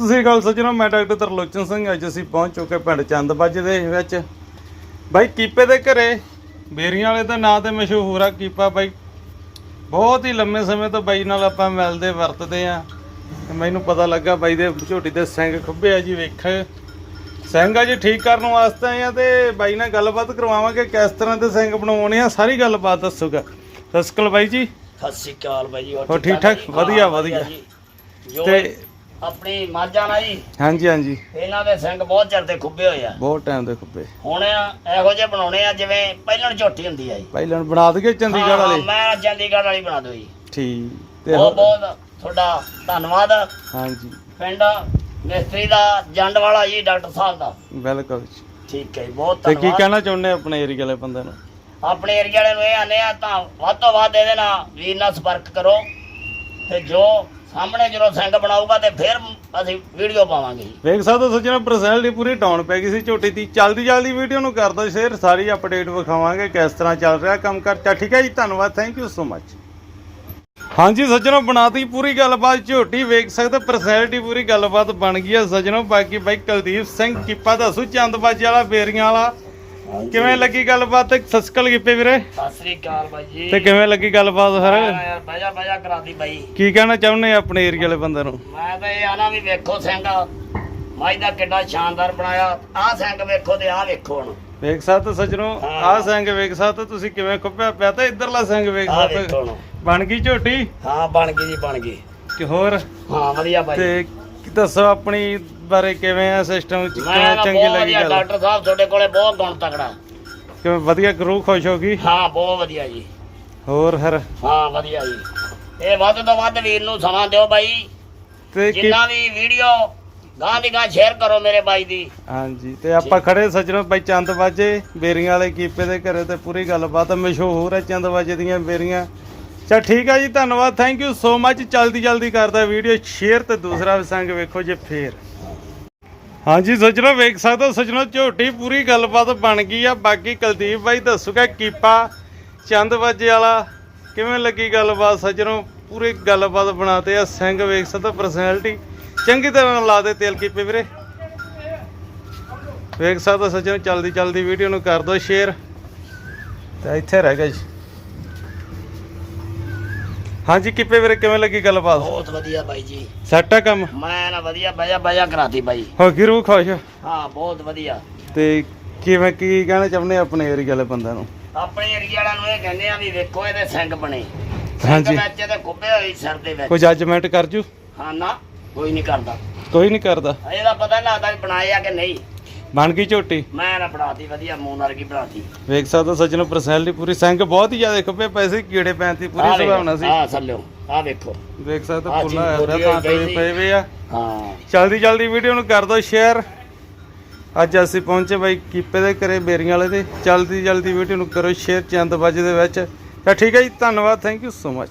ਸਤਿ ਸ੍ਰੀ ਅਕਾਲ ਸੱਜਣੋ ਮੈਂ ਡਾਕਟਰ ਤਰਲੋਚਨ ਸਿੰਘ ਅੱਜ ਅਸੀਂ ਪਹੁੰਚ ਚੁੱਕੇ ਪਿੰਡ ਚੰਦਬੱਜ ਦੇ ਵਿੱਚ। ਬਾਈ ਕੀਪੇ ਦੇ ਘਰੇ ਬੇਰੀਆਂ ਵਾਲੇ ਦਾ ਨਾਂ ਤੇ ਮਸ਼ਹੂਰ ਆ ਕੀਪਾ ਬਾਈ। ਬਹੁਤ ਹੀ ਲੰਮੇ ਸਮੇਂ ਤੋਂ ਬਾਈ ਨਾਲ ਆਪਾਂ ਮਿਲਦੇ ਵਰਤਦੇ ਆ। ਤੇ ਮੈਨੂੰ ਪਤਾ ਲੱਗਾ ਬਾਈ ਦੇ ਝੋਟੀ ਦੇ ਸਿੰਘ ਖੁੱਬੇ ਆ ਜੀ ਵੇਖ। ਸਿੰਘ ਆ ਜੀ ਠੀਕ ਕਰਨ ਵਾਸਤੇ ਆਏ ਆ ਤੇ ਬਾਈ ਨਾਲ ਗੱਲਬਾਤ ਕਰਵਾਵਾਂਗੇ ਕਿਸ ਤਰ੍ਹਾਂ ਦੇ ਸਿੰਘ ਬਣਾਉਣੇ ਆ ਸਾਰੀ ਗੱਲਬਾਤ ਦੱਸੂਗਾ। ਸਤਿ ਸ਼੍ਰੀ ਅਕਾਲ ਬਾਈ ਜੀ। ਸਤਿ ਸ਼੍ਰੀ ਅਕਾਲ ਬਾਈ ਜੀ ਹੋਰ ਠੀਕ ਠਾਕ? ਵਧੀਆ, ਵਧੀਆ। ਤੇ ਆਪਣੀ ਮਾਝਾ ਨਾ ਜੀ ਹਾਂਜੀ ਹਾਂਜੀ। ਇਹਨਾਂ ਦੇ ਸਿੰਘ ਬਹੁਤ ਚਿਰ ਦੇ ਖੁੱਬੇ ਹੋਏ ਆ। ਬਹੁਤ ਟਾਈਮ ਦੇ ਖੁੱਬੇ। ਹੁਣ ਇਹੋ ਜਿਹੇ ਬਣਾਉਣੇ ਆ ਜਿਵੇਂ ਪਹਿਲਣ ਝੋਟੀ ਹੁੰਦੀ ਆ ਜੀ। ਪਹਿਲਾਂ ਬਣਾ ਦਈਏ ਚੰਡੀਗੜ੍ਹ ਵਾਲੇ? ਮੈਂ ਚੰਡੀਗੜ੍ਹ ਵਾਲੀ ਬਣਾ ਦੋ ਜੀ। ਠੀਕ। ਤੇ ਬਹੁਤ ਬਹੁਤ ਤੁਹਾਡਾ ਧੰਨਵਾਦ। ਹਾਂਜੀ। ਪਿੰਡ ਮਿਸਤਰੀ ਦਾ ਜੰਡ ਵਾਲਾ ਜੀ ਡਾਕਟਰ ਸਾਹਿਬ ਦਾ। ਬਿਲਕੁਲ। ਠੀਕ ਹੈ ਬਹੁਤ ਤੇ ਕੀ ਧੰਨਵਾਦ। ਕਹਿਣਾ ਚਾਹੁੰਦੇ ਆਪਣੇ ਏਰੀਆ ਵਾਲੇ ਬੰਦੇ ਨੂੰ? ਆਪਣੇ ਏਰੀਆ ਵਾਲੇ ਨੂੰ ਇਹ ਆਨੇ ਆ ਤਾਂ ਵੱਧ ਤੋਂ ਵੱਧ ਇਹਦੇ ਨਾਲ ਵੀਰ ਨਾਲ ਸੰਪਰਕ ਕਰੋ। ਤੇ ਜੋ ਸਾਹਮਣੇ ਜਦੋਂ ਸਿੰਘ ਬਣਾਊਗਾ ਤੇ ਫਿਰ ਅਸੀਂ ਵੀਡੀਓ ਪਾਵਾਂਗੇ। ਵੇਖ ਸਕਦੇ ਹੋ ਸੱਜਣਾ ਪਰਸੈਲਿਟੀ ਪੂਰੀ ਡਾਊਨ ਪੈ ਗਈ ਸੀ ਝੋਟੀ ਦੀ। ਚਲਦੀ ਜਲਦੀ ਵੀਡੀਓ ਨੂੰ ਕਰ ਦਿਓ ਸ਼ੇਅਰ, ਸਾਰੀ ਅਪਡੇਟ ਵਿਖਾਵਾਂਗੇ ਕਿਸ ਤਰ੍ਹਾਂ ਚੱਲ ਰਿਹਾ ਕੰਮ ਕਰਚਾ। ਠੀਕ ਹੈ ਜੀ, ਧੰਨਵਾਦ ਥੈਂਕ ਯੂ ਸੋ ਮਚ ਹਾਂਜੀ ਸੱਜਣੋ, ਬਣਾਤੀ ਪੂਰੀ ਗੱਲਬਾਤ ਝੋਟੀ, ਵੇਖ ਸਕਦੇ ਪਰਸਨੈਲਿਟੀ ਪੂਰੀ ਗੱਲਬਾਤ ਬਣ ਗਈ ਹੈ ਸੱਜਣੋ। ਬਾਕੀ ਬਾਈ ਕੁਲਦੀਪ ਸਿੰਘ, ਕੀਪਾ ਦੱਸੂ ਚੰਦਬਾਜੀ ਵਾਲਾ, ਬੇਰੀਆਂ ਵਾਲਾ। ਕਿਵੇਂ ਲੱਗੀ ਗੱਲਬਾਤ? ਤੇ ਸਸਕਲ ਕੀਪੇ ਵੀਰੇ। ਸਤਿ ਸ੍ਰੀ ਅਕਾਲ ਬਾਈ ਜੀ। ਤੇ ਕਿਵੇਂ ਲੱਗੀ ਗੱਲਬਾਤ ਸਰ? ਯਾਰ ਬਜਾ ਬਜਾ ਕਰਾਤੀ ਬਾਈ। ਕੀ ਕਹਿਣਾ ਚਾਹੁੰਦੇ ਆ ਆਪਣੇ ਏਰੀਆ ਵਾਲੇ ਬੰਦੇ ਨੂੰ? ਮੈਂ ਤਾਂ ਇਹ ਆਣਾ ਵੀ ਵੇਖੋ ਸਿੰਘ। ਮਾਈ ਦਾ ਕਿੱਡਾ ਸ਼ਾਨਦਾਰ ਬਣਾਇਆ। ਆਹ ਸਿੰਘ ਵੇਖੋ ਤੇ ਆਹ ਵੇਖੋ ਹੁਣ। ਵੇਖ ਸਕਦੇ ਸੱਜਣੋ। ਆਹ ਸਿੰਘ ਵੇਖ ਸਕਦੇ ਤੁਸੀਂ ਕਿਵੇਂ ਖੁੱਪਿਆ ਪਿਆ ਤੇ ਇਧਰਲਾ ਸਿੰਘ ਵੇਖ ਹੁਣ। ਬਣ ਗਈ ਝੋਟੀ? ਹਾਂ ਬਣ ਗਈ ਜੀ ਬਣ ਗਈ। ਕਿ ਹੋਰ? ਹਾਂ ਵਧੀਆ ਬਾਈ। ਤੇ ਕੀ ਦੱਸੋ ਆਪਣੀ ਬਾਰੇ ਕਿਵੇਂ ਆ ਸਿਸਟਮ ਚ ਮੈਂ ਕਿਵੇਂ ਚੰਗੀ ਬਹੁਤ ਲੱਗੀ ਵਧੀਆ ਗੱਲ? ਡਾਕਟਰ ਸਾਹਿਬ ਤੁਹਾਡੇ ਕੋਲੇ ਬਹੁਤ ਗੁਣ ਤਕੜਾ। ਕਿਵੇਂ ਵਧੀਆ ਗਰੂ ਖੁਸ਼ ਹੋ ਗਈ? ਹਾਂ ਬਹੁਤ ਵਧੀਆ ਜੀ। ਹੋਰ ਹਰ ਹਾਂ ਵਧੀਆ ਜੀ। ਇਹ ਵੱਧ ਤੋਂ ਵੱਧ ਵੀਰ ਨੂੰ ਸਮਾਂ ਦਿਓ ਬਾਈ। ਤੇ ਕੀ ਜਿੰਨਾ ਵੀ ਵੀਡੀਓ ਗਾਂ ਦੀ ਗਾਂ ਸ਼ੇਅਰ ਕਰੋ ਮੇਰੇ ਬਾਈ ਦੀ। ਹਾਂਜੀ ਤੇ ਆਪਾਂ ਖੜੇ ਸੱਜਣੋ ਬਾਈ ਚੰਦ ਬਾਜੇ ਬੇਰੀਆਂ ਵਾਲੇ ਕੀਪੇ ਦੇ ਘਰੇ ਤੇ ਪੂਰੀ ਗੱਲਬਾਤ ਮਸ਼ਹੂਰ ਹੈ ਚੰਦ ਬਾਜੇ ਦੀਆਂ ਬੇਰੀਆਂ। ਚਲ ਠੀਕ ਆ ਜੀ, ਧੰਨਵਾਦ। ਥੈਂਕ ਯੂ ਸੋ ਮੱਚ ਜਲਦੀ ਜਲਦੀ ਕਰਦਾ ਵੀਡੀਓ। ਸ਼ੇਅਰ ਤੇ ਦੂਸਰਾ ਵੀ ਸੰਗ ਵੇਖੋ ਜੇ ਫੇਰ। ਹਾਂਜੀ ਸੱਜਣੋ ਵੇਖ ਸਕਦੇ ਹੋ ਸੱਜਣੋ ਝੋਟੀ ਪੂਰੀ ਗੱਲਬਾਤ ਬਣ ਗਈ ਆ। ਬਾਕੀ ਕੁਲਦੀਪ ਬਾਈ ਦੱਸੂਗਾ ਕੀਪਾ, ਚੰਦ ਬਾਜੇ ਵਾਲਾ। ਕਿਵੇਂ ਲੱਗੀ ਗੱਲਬਾਤ ਸੱਜਣੋ ਪੂਰੀ ਗੱਲਬਾਤ ਬਣਾਤੇ ਆ, ਸਿੰਘ ਵੇਖ ਸਕਦਾ ਪਰਸਨੈਲਿਟੀ ਚੰਗੀ ਤਰ੍ਹਾਂ ਲਾ ਦੇ ਤੇਲ ਕੀਪੇ ਵੀਰੇ। ਵੇਖ ਸਕਦਾ ਹੋ ਸੱਜਣੋ ਚਲਦੀ ਚਲਦੀ ਵੀਡੀਓ ਨੂੰ ਕਰ ਦਿਓ ਸ਼ੇਅਰ। ਤੇ ਇੱਥੇ ਰਹਿ ਗਿਆ ਜੀ। ਹਾਂਜੀ ਕੀਪੇ ਵੀਰੇ ਕਿਵੇਂ ਲੱਗੀ ਗੱਲਬਾਤ? ਬਹੁਤ ਵਧੀਆ ਬਾਈ ਜੀ। ਸੈੱਟ ਆ ਕੰਮ? ਮੈਂ ਨਾ ਵਧੀਆ ਬਜਾ ਬਜਾ ਕਰਾਤੀ ਬਾਈ। ਹੋ ਗਈ ਰੂਹ ਖੁਸ਼? ਹਾਂ ਬਹੁਤ ਵਧੀਆ। ਤੇ ਕਿਵੇਂ ਕੀ ਕਹਿਣਾ ਚਾਹੁੰਦੇ ਆ ਆਪਣੇ ਏਰੀਆ ਵਾਲੇ ਬੰਦਿਆਂ ਨੂੰ? ਆਪਣੇ ਏਰੀਆ ਵਾਲਿਆਂ ਨੂੰ ਇਹ ਕਹਿੰਦੇ ਆ ਵੀ ਵੇਖੋ ਇਹਦੇ ਸਿੰਘ ਬਣੇ। ਹਾਂਜੀ। ਸਿੰਘ ਵਿੱਚ ਇਹਦੇ ਖੁੱਬੇ ਹੋਈ ਸਿਰ ਦੇ ਕੋਈ ਵਿੱਚ ਜੱਜਮੈਂਟ ਕਰ ਜੂ? ਹਾਂ ਨਾ ਕੋਈ ਨਹੀਂ ਕਰਦਾ। ਕੋਈ ਨਹੀਂ ਕਰਦਾ। ਇਹਦਾ ਪਤਾ ਨਹੀਂ ਲੱਗਦਾ ਵੀ ਬਣਾਏ ਆ ਕਿ ਨਹੀਂ। ਬਣ ਗਈ ਝੋਟੀ? ਮੈਂ ਨਾ ਬਣਾਤੀ ਵਧੀਆ ਮੂੰਹ ਵਰਗੀ ਬਣਾਤੀ। ਵੇਖ ਸਕਦੇ ਹੋ ਸੱਜਣੋ ਪਰਸਨੈਲਿਟੀ ਪੂਰੀ ਸਿੰਘ ਬਹੁਤ ਹੀ ਜ਼ਿਆਦਾ ਖੱਬੇ ਪੈਸੇ ਕੀੜੇ ਪੈਣ ਦੀ ਪੂਰੀ ਸੰਭਾਵਨਾ ਸੀ। ਹਾਂ ਸੱਲਿਓ ਆ ਵੇਖੋ। ਵੇਖ ਸਕਦੇ ਹੋ ਹੋਇਆ ਬੋਲੀ ਤਾਂ ਤੇ ਪਏ ਵੇ ਆ। ਹਾਂ। ਜਲਦੀ ਜਲਦੀ ਵੀਡੀਓ ਨੂੰ ਕਰ ਦਿਓ ਸ਼ੇਅਰ ਅੱਜ ਅਸੀਂ ਪਹੁੰਚੇ ਬਾਈ ਕੀਪੇ ਦੇ ਘਰੇ ਬੇਰੀਆਂ ਵਾਲੇ ਦੇ। ਜਲਦੀ ਜਲਦੀ ਵੀਡੀਓ ਨੂੰ ਕਰੋ ਸ਼ੇਅਰ ਚੰਦ ਵੱਜ ਦੇ ਵਿੱਚ। ਤਾਂ ਠੀਕ ਹੈ ਜੀ ਧੰਨਵਾਦ ਥੈਂਕ ਯੂ ਸੋ ਮਚ